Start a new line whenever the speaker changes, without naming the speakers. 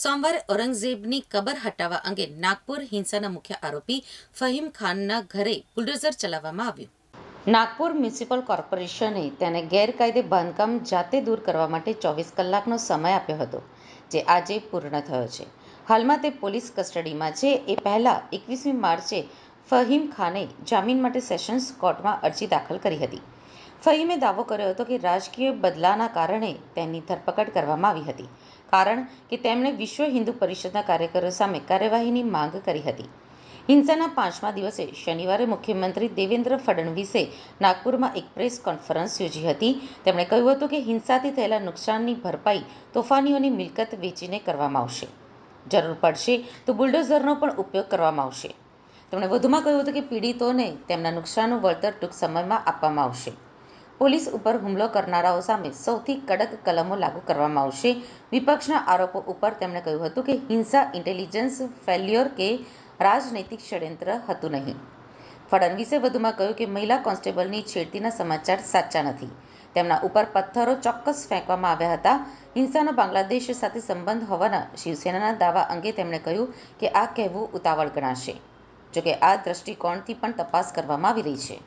સોમવારે ઔરંગઝેબની કબર હટાવવા અંગે નાગપુર હિંસાના મુખ્ય આરોપી ફહીમ ખાનના ઘરે બુલડોઝર ચલાવવામાં આવ્યું. નાગપુર મ્યુનિસિપલ કોર્પોરેશને તેને ગેરકાયદે બાંધકામ જાતે દૂર કરવા માટે ચોવીસ કલાકનો સમય આપ્યો હતો, જે આજે પૂર્ણ થયો છે. હાલમાં તે પોલીસ કસ્ટડીમાં છે. એ પહેલાં એકવીસમી માર્ચે ફહીમ ખાને જામીન માટે સેશન્સ કોર્ટમાં અરજી દાખલ કરી હતી. ફહીમે દાવો કર્યો હતો કે રાજકીય બદલાના કારણે તેની ધરપકડ કરવામાં આવી હતી, કારણ કે તેમણે વિશ્વ હિન્દુ પરિષદના કાર્યકરો સામે કાર્યવાહીની માંગ કરી હતી. હિંસાના પાંચમા દિવસે શનિવારે મુખ્યમંત્રી દેવેન્દ્ર ફડણવીસે નાગપુરમાં એક પ્રેસ કોન્ફરન્સ યોજી હતી. તેમણે કહ્યું હતું કે હિંસાથી થયેલા નુકસાનની ભરપાઈ તોફાનીઓની મિલકત વેચીને કરવામાં આવશે. જરૂર પડશે તો બુલડોઝરનો પણ ઉપયોગ કરવામાં આવશે. તેમણે વધુમાં કહ્યું હતું કે પીડિતોને તેમના નુકસાનનું વળતર ટૂંક સમયમાં આપવામાં આવશે. પોલીસ ઉપર હુમલો કરનારાઓ સામે સૌથી કડક કલમો લાગુ કરવામાં આવશે. વિપક્ષના આરોપો ઉપર તેમણે કહ્યું હતું કે હિંસા ઇન્ટેલિજન્સ ફેલ્યોર કે રાજનૈતિક ષડયંત્ર હતું નહીં. ફડણવીસે વધુમાં કહ્યું કે મહિલા કોન્સ્ટેબલની છેડતીના સમાચાર સાચા નથી. તેમના ઉપર પથ્થરો ચોક્કસ ફેંકવામાં આવ્યા હતા. હિંસાનો બાંગ્લાદેશ સાથે સંબંધ હોવાના શિવસેનાના દાવા અંગે તેમણે કહ્યું કે આ કહેવું ઉતાવળ ગણાશે, જોકે આ દ્રષ્ટિકોણથી પણ તપાસ કરવામાં આવી રહી છે.